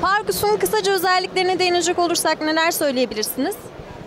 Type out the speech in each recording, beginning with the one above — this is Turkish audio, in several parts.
Parkus'un kısaca özelliklerine değinecek olursak neler söyleyebilirsiniz?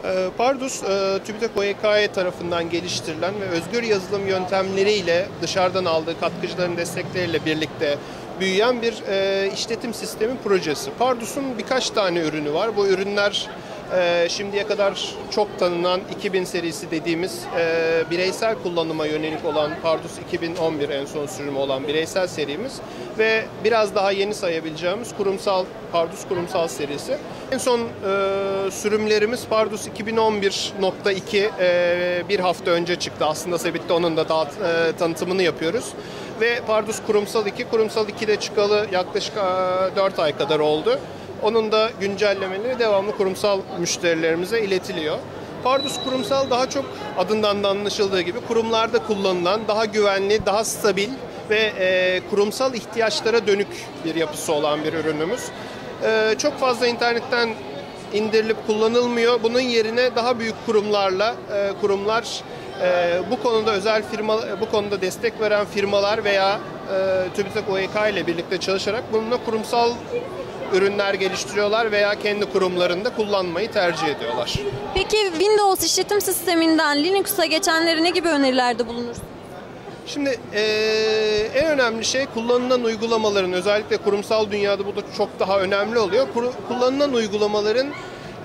Ee, Pardus, e, TÜBİTAK OYKY tarafından geliştirilen ve özgür yazılım yöntemleriyle dışarıdan aldığı katkıcıların destekleriyle birlikte büyüyen bir e, işletim sistemi projesi. Pardus'un birkaç tane ürünü var. Bu ürünler e, şimdiye kadar çok tanınan 2000 serisi dediğimiz e, bireysel kullanıma yönelik olan Pardus 2011 en son sürümü olan bireysel serimiz ve biraz daha yeni sayabileceğimiz kurumsal Pardus kurumsal serisi. En son e, sürümlerimiz Pardus 2011.2 e, bir hafta önce çıktı. Aslında Sebit'te onun da daha e, tanıtımını yapıyoruz. Ve Pardus Kurumsal 2, Kurumsal 2'de çıkalı yaklaşık e, 4 ay kadar oldu. Onun da güncellemeleri devamlı kurumsal müşterilerimize iletiliyor. Pardus kurumsal daha çok adından da anlaşıldığı gibi kurumlarda kullanılan daha güvenli, daha stabil ve e, kurumsal ihtiyaçlara dönük bir yapısı olan bir ürünümüz. E, çok fazla internetten indirilip kullanılmıyor. Bunun yerine daha büyük kurumlarla e, kurumlar e, bu konuda özel firma bu konuda destek veren firmalar veya e, TÜBİTAK OYK ile birlikte çalışarak bununla kurumsal ürünler geliştiriyorlar veya kendi kurumlarında kullanmayı tercih ediyorlar. Peki Windows işletim sisteminden Linux'a geçenlere ne gibi önerilerde bulunur? Şimdi eee, en önemli şey kullanılan uygulamaların özellikle kurumsal dünyada bu da çok daha önemli oluyor. Kuru- kullanılan uygulamaların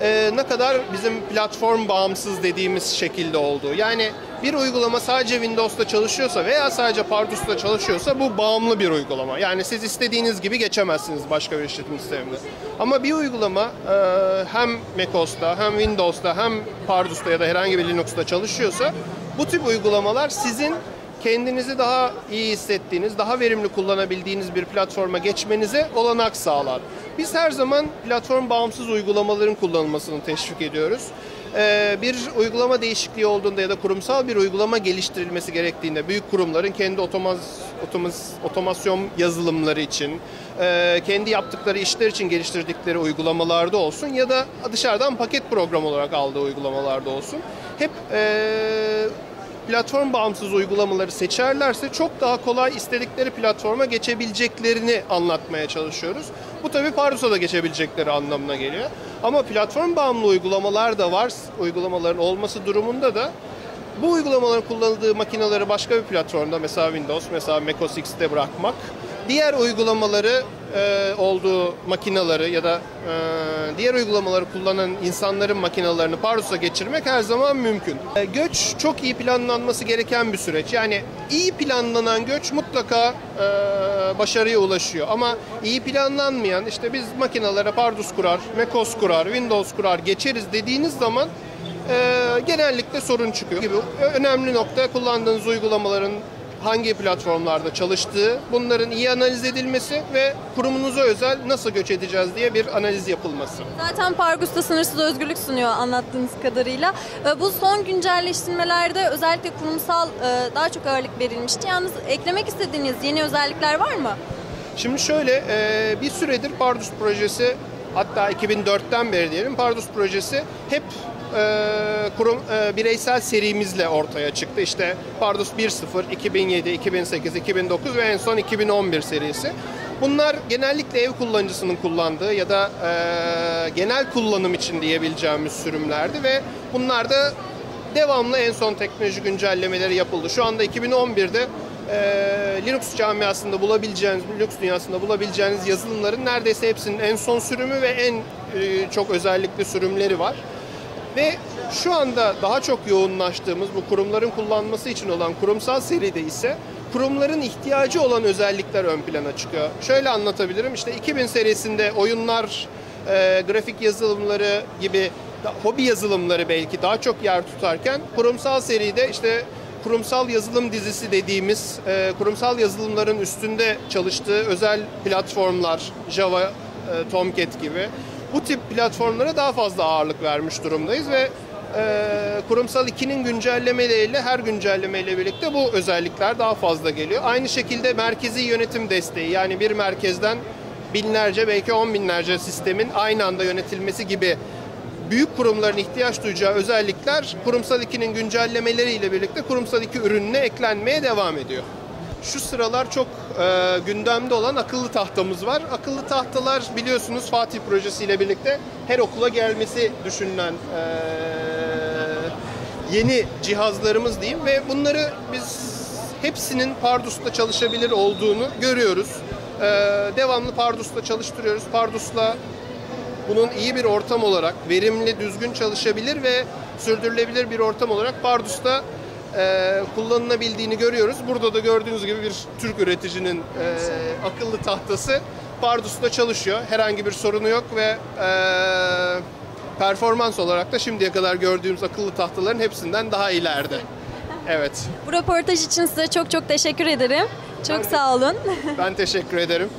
eee, ne kadar bizim platform bağımsız dediğimiz şekilde olduğu. Yani bir uygulama sadece Windows'ta çalışıyorsa veya sadece Pardus'ta çalışıyorsa bu bağımlı bir uygulama. Yani siz istediğiniz gibi geçemezsiniz başka bir işletim sisteminde. Ama bir uygulama eee, hem macOS'ta hem Windows'ta hem Pardus'ta ya da herhangi bir Linux'ta çalışıyorsa bu tip uygulamalar sizin kendinizi daha iyi hissettiğiniz, daha verimli kullanabildiğiniz bir platforma geçmenize olanak sağlar. Biz her zaman platform bağımsız uygulamaların kullanılmasını teşvik ediyoruz. Ee, bir uygulama değişikliği olduğunda ya da kurumsal bir uygulama geliştirilmesi gerektiğinde büyük kurumların kendi otomaz, otomaz, otomasyon yazılımları için, e, kendi yaptıkları işler için geliştirdikleri uygulamalarda olsun ya da dışarıdan paket program olarak aldığı uygulamalarda olsun. Hep e, platform bağımsız uygulamaları seçerlerse çok daha kolay istedikleri platforma geçebileceklerini anlatmaya çalışıyoruz. Bu tabii Pardus'a da geçebilecekleri anlamına geliyor. Ama platform bağımlı uygulamalar da var. Uygulamaların olması durumunda da bu uygulamaların kullanıldığı makineleri başka bir platformda mesela Windows, mesela macOS X'te bırakmak, diğer uygulamaları e, olduğu makinaları ya da e, diğer uygulamaları kullanan insanların makinalarını Pardus'a geçirmek her zaman mümkün. E, göç çok iyi planlanması gereken bir süreç. Yani iyi planlanan göç mutlaka e, başarıya ulaşıyor. Ama iyi planlanmayan işte biz makinalara Pardus kurar, macOS kurar, Windows kurar geçeriz dediğiniz zaman e, genellikle sorun çıkıyor. Gibi önemli nokta kullandığınız uygulamaların hangi platformlarda çalıştığı, bunların iyi analiz edilmesi ve kurumunuza özel nasıl göç edeceğiz diye bir analiz yapılması. Zaten Parkus'ta sınırsız özgürlük sunuyor anlattığınız kadarıyla. E, Bu son güncelleştirmelerde özellikle kurumsal e, daha çok ağırlık verilmişti. Yalnız eklemek istediğiniz yeni özellikler var mı? Şimdi şöyle e, bir süredir Pardus projesi hatta 2004'ten beri diyelim Pardus projesi hep e, kurum e, bireysel serimizle ortaya çıktı. İşte Pardus 1.0, 2007, 2008, 2009 ve en son 2011 serisi. Bunlar genellikle ev kullanıcısının kullandığı ya da e, genel kullanım için diyebileceğimiz sürümlerdi ve bunlar da devamlı en son teknoloji güncellemeleri yapıldı. Şu anda 2011'de e, Linux camiasında bulabileceğiniz, Linux dünyasında bulabileceğiniz yazılımların neredeyse hepsinin en son sürümü ve en e, çok özellikli sürümleri var. Ve şu anda daha çok yoğunlaştığımız bu kurumların kullanması için olan kurumsal seride ise kurumların ihtiyacı olan özellikler ön plana çıkıyor. Şöyle anlatabilirim işte 2000 serisinde oyunlar, e, grafik yazılımları gibi da- hobi yazılımları belki daha çok yer tutarken kurumsal seride işte kurumsal yazılım dizisi dediğimiz e, kurumsal yazılımların üstünde çalıştığı özel platformlar Java, e, Tomcat gibi bu tip platformlara daha fazla ağırlık vermiş durumdayız ve e, kurumsal 2'nin güncellemeleriyle her güncellemeyle birlikte bu özellikler daha fazla geliyor. Aynı şekilde merkezi yönetim desteği yani bir merkezden binlerce belki on binlerce sistemin aynı anda yönetilmesi gibi büyük kurumların ihtiyaç duyacağı özellikler kurumsal 2'nin güncellemeleriyle birlikte kurumsal 2 ürününe eklenmeye devam ediyor. Şu sıralar çok e, gündemde olan akıllı tahtamız var. Akıllı tahtalar biliyorsunuz Fatih projesiyle birlikte her okula gelmesi düşünülen e, yeni cihazlarımız diyeyim ve bunları biz hepsinin Pardus'ta çalışabilir olduğunu görüyoruz. E, devamlı Pardus'ta çalıştırıyoruz. Pardus'la bunun iyi bir ortam olarak verimli, düzgün çalışabilir ve sürdürülebilir bir ortam olarak Pardus'ta e, kullanılabildiğini görüyoruz. Burada da gördüğünüz gibi bir Türk üreticinin e, akıllı tahtası Pardus'ta çalışıyor. Herhangi bir sorunu yok ve e, performans olarak da şimdiye kadar gördüğümüz akıllı tahtaların hepsinden daha ileride. Evet, Bu röportaj için size çok çok teşekkür ederim. Çok sağ olun. ben teşekkür ederim.